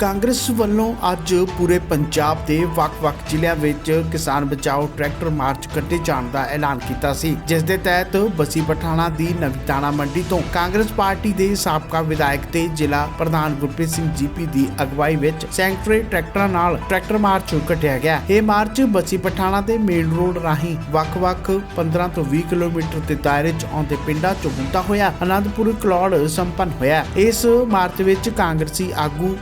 ਕਾਂਗਰਸ ਵੱਲੋਂ ਅੱਜ ਪੂਰੇ ਪੰਜਾਬ ਦੇ ਵੱਖ-ਵੱਖ ਜ਼ਿਲ੍ਹਿਆਂ ਵਿੱਚ ਕਿਸਾਨ ਬਚਾਓ ਟਰੈਕਟਰ ਮਾਰਚ ਕੱਢੇ ਜਾਣ ਦਾ ਐਲਾਨ ਕੀਤਾ ਸੀ, ਜਿਸ ਦੇ ਤਹਿਤ ਬਸੀ ਪਠਾਣਾ ਦੀ ਨਵੀਂ ਦਾਣਾ ਮੰਡੀ ਤੋਂ ਕਾਂਗਰਸ ਪਾਰਟੀ ਦੇ ਸਾਬਕਾ ਵਿਧਾਇਕ ਤੇ ਜ਼ਿਲ੍ਹਾ ਪ੍ਰਧਾਨ ਗੁਰਪ੍ਰੀਤ ਸਿੰਘ ਜੀਪੀ ਦੀ ਅਗਵਾਈ ਵਿੱਚ ਸੈਂਕੜੇ ਟਰੈਕਟਰਾਂ ਨਾਲ ਟਰੈਕਟਰ ਮਾਰਚ ਕੱਢਿਆ ਗਿਆ। ਇਹ ਮਾਰਚ ਬਸੀ ਪਠਾਣਾ ਦੇ ਮੇਨ ਰੋਡ ਰਾਹੀਂ ਵੱਖ-ਵੱਖ 15 ਤੋਂ 20 ਕਿਲੋਮੀਟਰ ਦੇ ਦਾਇਰੇ 'ਚ ਆਉਂਦੇ ਪਿੰਡਾਂ 'ਚੋਂ ਹੁੰਦਾ ਹੋਇਆ ਆਨੰਦਪੁਰ ਕਲੌੜ ਸੰਪੰਨ ਹੋਇਆ। ਇਸ ਮਾਰਚ ਵਿੱਚ ਕਾਂਗਰਸੀ ਆਗੂ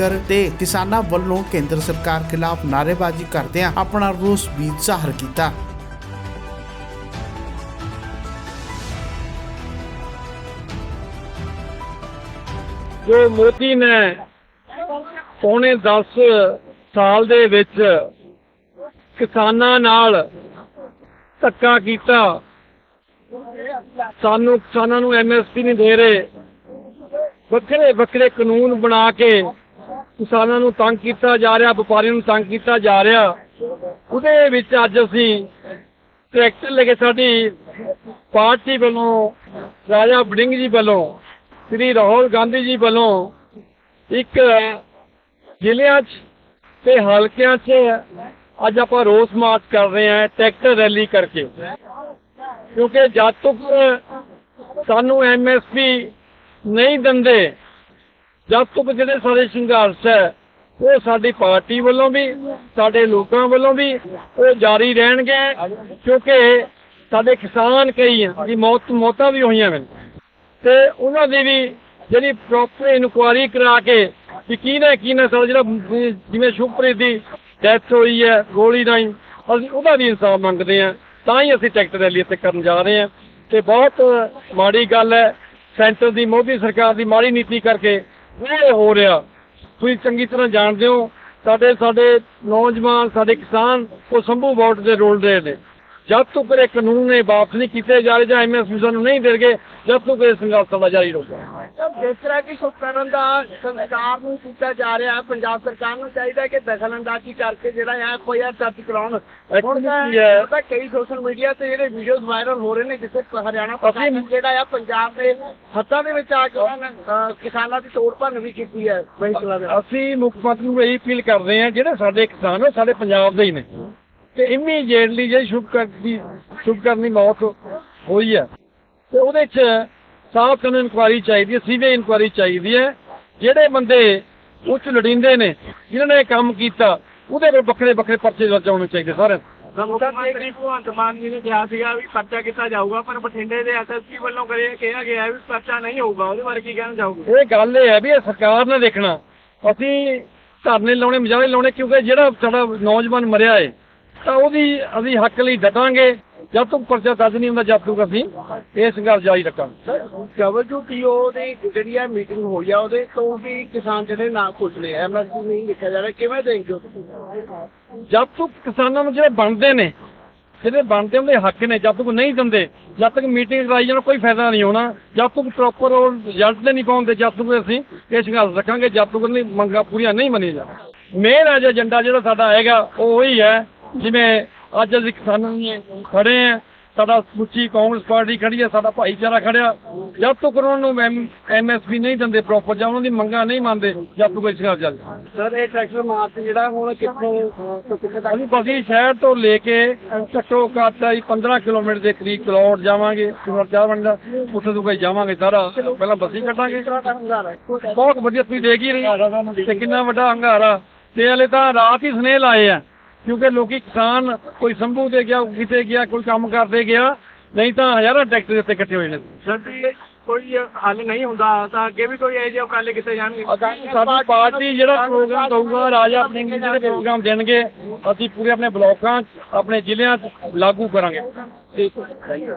ਵਰਕਰ ਤੇ ਕਿਸਾਨਾਂ ਵੱਲੋਂ ਕੇਂਦਰ ਸਰਕਾਰ ਖਿਲਾਫ ਨਾਅਰੇਬਾਜ਼ੀ ਕਰਦਿਆਂ ਆਪਣਾ ਰੋਸ ਵੀ ਜ਼ਾਹਰ ਕੀਤਾ। ਜੋ ਮੋਦੀ ਨੇ ਪੌਣੇ 10 ਸਾਲ ਦੇ ਵਿੱਚ ਕਿਸਾਨਾਂ ਨਾਲ ਧੱਕਾ ਕੀਤਾ, ਸਾਨੂੰ ਕਿਸਾਨਾਂ ਨੂੰ ਐਮਐਸਪੀ ਨਹੀਂ ਦੇ ਰਹੇ। ਵੱਖਰੇ ਵੱਖਰੇ ਕਾਨੂੰਨ ਬਣਾ ਕੇ ਕਿਸਾਨਾਂ ਨੂੰ ਤੰਗ ਕੀਤਾ ਜਾ ਰਿਹਾ, ਵਪਾਰੀਆਂ ਨੂੰ ਤੰਗ ਕੀਤਾ ਜਾ ਰਿਹਾ। ਉਹਦੇ ਵਿੱਚ ਅੱਜ ਅਸੀਂ ਟਰੈਕਟਰ ਲੈ ਕੇ ਸਾਡੀ ਪਾਰਟੀ ਵੱਲੋਂ, ਰਾਜਾ ਵੜਿੰਗ ਜੀ ਵੱਲੋਂ, ਸ੍ਰੀ ਰਾਹੁਲ ਗਾਂਧੀ ਜੀ ਵੱਲੋਂ ਇੱਕ ਜ਼ਿਲ੍ਹਿਆਂ 'ਚ ਤੇ ਹਲਕਿਆਂ 'ਚ ਅੱਜ ਆਪਾਂ ਰੋਸ ਮਾਰਚ ਕਰ ਰਹੇ ਹਾਂ ਟਰੈਕਟਰ ਰੈਲੀ ਕਰਕੇ। ਕਿਉਂਕਿ ਜਦ ਤੱਕ ਸਾਨੂੰ ਐਮਐਸਪੀ ਨਹੀਂ ਦਿੰਦੇ ਜਦ ਤੱਕ ਜਿਹੜੇ ਸਾਡੇ ਸੰਘਰਸ਼ ਹੈ, ਉਹ ਸਾਡੀ ਪਾਰਟੀ ਵੱਲੋਂ ਵੀ, ਸਾਡੇ ਲੋਕਾਂ ਵੱਲੋਂ ਵੀ, ਉਹ ਜਾਰੀ ਰਹਿਣਗੇ, ਕਿਉਂਕਿ ਸਾਡੇ ਕਿਸਾਨ ਕਈ ਆ ਦੀ ਮੌਤ, ਮੌਤਾਂ ਵੀ ਹੋਈਆਂ ਨੇ। ਤੇ ਉਹਨਾਂ ਦੀ ਵੀ ਜਿਹੜੀ ਪ੍ਰੋਪਰ ਇਨਕੁਆਰੀ ਕਰਾ ਕੇ ਕਿ ਕਿਹਨੇ ਕਿਹਨੇ ਸਾਡਾ ਜਿਹੜਾ, ਜਿਵੇਂ ਸ਼ੁਭਪ੍ਰੀਤ ਦੀ ਡੈਥ ਹੋਈ ਹੈ, ਗੋਲੀ ਰਾਹੀਂ ਅਸੀਂ ਉਹਦਾ ਵੀ ਇਨਸਾਫ ਮੰਗਦੇ ਹਾਂ, ਤਾਂ ਹੀ ਅਸੀਂ ਟਿਕਟ ਰੈਲੀ ਇੱਥੇ ਕਰਨ ਜਾ ਰਹੇ ਹਾਂ। ਤੇ ਬਹੁਤ ਮਾੜੀ ਗੱਲ ਹੈ, ਸੈਂਟਰ ਦੀ, ਮੋਦੀ ਸਰਕਾਰ ਦੀ ਮਾੜੀ ਨੀਤੀ ਕਰਕੇ ਇਹ ਹੋ ਰਿਹਾ। ਤੁਸੀਂ ਚੰਗੀ ਤਰ੍ਹਾਂ ਜਾਣਦੇ ਹੋ, ਸਾਡੇ ਸਾਡੇ ਨੌਜਵਾਨ, ਸਾਡੇ ਕਿਸਾਨ, ਉਹ ਸੰਭੂ ਬਾਰਡਰ ਦੇ ਰੋਲ ਰਹੇ ਨੇ। ਜਦ ਤੱਕ ਇਹ ਕਾਨੂੰਨ ਨੇ ਵਾਪਸ ਨਹੀਂ ਕੀਤੇ ਜਾ ਰਹੇ ਜਾਂ ਐਮਐਸਪੀ ਸਾਨੂੰ ਨਹੀਂ ਦੇਣਗੇ ਜਦ ਤੱਕ ਇਹ ਸੰਘਰਸ਼ ਸਾਡਾ ਜਾਰੀ ਰਹੂਗਾ ਜਿਸ ਤਰ੍ਹਾਂ ਕਿ ਸੁਕਰਨ ਦਾ ਸੰਸਕਾਰ ਨੂੰ ਕੀਤਾ ਜਾ ਰਿਹਾ ਹੈ ਪੰਜਾਬ ਸਰਕਾਰ ਨੂੰ ਚਾਹੀਦਾ ਕਿ ਦਖਲਅੰਦਾਜ਼ੀ ਕਰਕੇ ਜਿਹੜਾ ਹੈ ਕੋਈ ਆ ਦਰਜ ਕਰਾਉਣ। ਹੁਣ ਤਾਂ ਕਈ ਸੋਸ਼ਲ ਮੀਡੀਆ ਤੇ ਜਿਹੜੇ ਵੀਡੀਓਜ਼ ਵਾਇਰਲ ਹੋ ਰਹੇ ਨੇ ਜਿੱਥੇ ਹਰਿਆਣਾ ਪ੍ਰਸ਼ਾਸਨ ਜਿਹੜਾ ਆ ਪੰਜਾਬ ਦੇ ਹੱਥਾਂ ਦੇ ਵਿੱਚ ਆ ਕੇ ਨੇ ਕਿਸਾਨਾਂ ਦੀ ਤੋੜ ਭੰਨ ਵੀ ਕੀਤੀ ਹੈ ਦੇ। ਅਸੀਂ ਮੁੱਖ ਮੰਤਰੀ ਨੂੰ ਇਹੀ ਅਪੀਲ ਕਰਦੇ ਹਾਂ ਜਿਹੜੇ ਸਾਡੇ ਕਿਸਾਨ ਨੇ ਸਾਡੇ ਪੰਜਾਬ ਦੇ ਹੀ ਨੇ। ਤੇ ਇਮੀਡੀਏਟਲੀ ਜਿਹੜੀ ਸ਼ੁਭ ਕਰਦੀ ਸ਼ੁਭ ਕਰਨੀ ਮੌਤ ਹੋਈ ਹੈ। ਤੇ ਉਹਦੇ ਚ ਸਾਫ਼ ਕਾਨੂੰਨ ਇਨਕੁਆਰੀ ਚਾਹੀਦੀ ਹੈ ਸੀਬੀਆਈ ਇਨਕੁਆਰੀ ਚਾਹੀਦੀ ਹੈ। ਜਿਹੜੇ ਬੰਦੇ ਉੱਚ ਲੜਿੰਦੇ ਨੇ ਜਿਨ੍ਹਾਂ ਨੇ ਇਹ ਕੰਮ ਕੀਤਾ ਉਹਦੇ ਵਿੱਚ ਵੱਖਰੇ ਵੱਖਰੇ ਪਰਚੇ ਦਰਜ ਹੋਣੇ ਚਾਹੀਦੇ ਦੇ। ਮੁੱਖ ਮੰਤਰੀ ਭਗਵੰਤ ਮਾਨ ਜੀ ਨੇ ਕਿਹਾ ਸੀਗਾ ਵੀ ਪਰਚਾ ਕੀਤਾ ਜਾਊਗਾ ਪਰ ਬਠਿੰਡੇ ਦੇ ਐਸਐਸਪੀ ਵੱਲੋਂ ਕਰੇ ਕਿਹਾ ਗਿਆ ਹੈ ਵੀ ਪਰਚਾ ਨਹੀਂ ਹੋਊਗਾ ਉਹਦੇ ਬਾਰੇ ਕੀ ਕਹਿਣਾ ਚਾਹੋਗੇ? ਇਹ ਗੱਲ ਇਹ ਹੈ ਵੀ ਇਹ ਸਰਕਾਰ ਨੇ ਦੇਖਣਾ ਅਸੀਂ ਧਰਨੇ ਲਾਉਣੇ ਮੁਜ਼ਾਹਰੇ ਲਾਉਣੇ ਕਿਉਂਕਿ ਜਿਹੜਾ ਸਾਡਾ ਨੌਜਵਾਨ ਮਰਿਆ ਏ ਤਾਂ ਉਹਦੀ ਅਸੀਂ ਹੱਕ ਲਈ ਡਟਾਂਗੇ ਜਦ ਤੱਕ ਪਰਚਾ ਦਰਜ ਨਹੀਂ ਹੁੰਦਾ ਜਦ ਤੱਕ ਅਸੀਂ ਇਹ ਸੰਘਰਸ਼ ਜਾਰੀ ਰੱਖਾਂਗੇ। ਡਬਲਯੂਟੀਓ ਦੀ ਜਿਹੜੀ ਹੈ ਮੀਟਿੰਗ ਹੋਈ ਆ ਉਹਦੇ ਤੋਂ ਵੀ ਕਿਸਾਨ ਜਿਹੜੇ ਨਾ ਖੁਸ਼ ਨੇ ਐਮਐਸਪੀ ਨਹੀਂ ਲਿਖਿਆ ਜਾ ਰਿਹਾ। ਕਿਵੇਂ ਦੇਖਦੇ ਹੋ ਤੁਸੀਂ? ਜਦ ਤੱਕ ਕਿਸਾਨਾਂ ਨੂੰ ਜਿਹੜੇ ਬਣਦੇ ਨੇ ਜਿਹੜੇ ਬਣਦੇ ਉਹਦੇ ਹੱਕ ਨੇ ਜਦ ਤੱਕ ਨਹੀਂ ਦਿੰਦੇ ਜਦ ਤੱਕ ਮੀਟਿੰਗ ਕਰਾਈ ਜਾਣਾ ਕੋਈ ਫਾਇਦਾ ਨਹੀਂ ਹੋਣਾ। ਜਦ ਤੱਕ ਪ੍ਰੋਪਰ ਉਹ ਰਿਜ਼ਲਟ ਤੇ ਨਹੀਂ ਪਾਉਂਦੇ ਜਦ ਤੱਕ ਅਸੀਂ ਇਹ ਸੰਘਰਸ਼ ਰੱਖਾਂਗੇ ਜਦ ਤੱਕ ਨਹੀਂ ਮੰਗਾਂ ਪੂਰੀਆਂ ਨਹੀਂ ਮੰਨੀਆਂ ਜਾਣ। ਮੇਨ ਅੱਜ ਏਜੰਡਾ ਜਿਹੜਾ ਸਾਡਾ ਹੈਗਾ ਉਹ ਉਹੀ ਹੈ ਜਿਵੇਂ ਅੱਜ ਅਸੀਂ ਕਿਸਾਨਾਂ ਨੂੰ ਖੜੇ ਆ ਸਾਡਾ ਸਮੁੱਚੀ ਕਾਂਗਰਸ ਪਾਰਟੀ ਖੜੀ ਹੈ ਸਾਡਾ ਭਾਈਚਾਰਾ ਖੜਿਆ। ਜਦ ਤੱਕ ਉਹਨਾਂ ਨੂੰ ਐਮਐਸਪੀ ਨਹੀਂ ਦਿੰਦੇ ਪ੍ਰੋਪਰ ਜਾਂ ਉਹਨਾਂ ਦੀ ਮੰਗਾਂ ਨਹੀਂ ਮੰਨਦੇ ਜਦ ਤੱਕ ਇਹ ਸੰਘਰਸ਼ ਚੱਲਦਾ ਸਰ ਇਹ ਟਰੈਕਟਰ ਮਾਰਚ ਜਿਹੜਾ ਹੁਣ ਕਿੱਥੋਂ ਕਿੱਥੇ ਤੱਕ ਅਸੀਂ ਸ਼ਹਿਰ ਤੋਂ ਲੈ ਕੇ ਘੱਟੋ ਘੱਟ ਅਸੀਂ 15 ਕਿਲੋਮੀਟਰ ਦੇ ਕਰੀਬ ਕਲੌੜ ਜਾਵਾਂਗੇ ਚਾਰ ਬੰਦਾ ਉੱਥੇ ਤੋਂ ਕੋਈ ਜਾਵਾਂਗੇ ਸਾਰਾ। ਪਹਿਲਾਂ ਬਸੀ ਕੱਟਾਂਗੇ ਬਹੁਤ ਵਧੀਆ ਤੁਸੀਂ ਦੇਖ ਹੀ ਰਹੇ। ਤੇ ਕਿੰਨਾ ਵੱਡਾ ਹੰਗਾਰਾ। ਤੇ ਹਲੇ ਤਾਂ ਰਾਤ ਹੀ ਸਨੇਹ ਲਾਏ ਆ। ਕਿਉਂਕਿ ਲੋਕੀ ਕਿਸਾਨ ਕੋਈ ਸੰਭੂ ਤੇ ਗਿਆ ਕਿਤੇ ਗਿਆ ਕੋਈ ਕੰਮ ਕਰਦੇ ਗਿਆ ਨਹੀਂ ਤਾਂ ਹਜ਼ਾਰਾਂ ਟਰੈਕਟਰ ਉੱਤੇ ਇਕੱਠੇ ਹੋਏ ਨੇ ਸਰ ਜੀ ਕੋਈ ਹੱਲ ਨਹੀਂ ਹੁੰਦਾ ਤਾਂ ਅੱਗੇ ਵੀ ਕੋਈ ਇਹ ਜਿਹੇ ਕੀਤੇ ਜਾਣਗੇ? ਸਾਡੀ ਪਾਰਟੀ ਜਿਹੜਾ ਪ੍ਰੋਗਰਾਮ ਦਊਗਾ ਰਾਜਾ ਸਿੰਘ ਜੀ ਜਿਹੜੇ ਪ੍ਰੋਗਰਾਮ ਦੇਣਗੇ ਅਸੀਂ ਪੂਰੇ ਆਪਣੇ ਬਲਾਕਾਂ ਆਪਣੇ ਜ਼ਿਲ੍ਹਿਆਂ 'ਚ ਲਾਗੂ ਕਰਾਂਗੇ। ਠੀਕ ਹੈ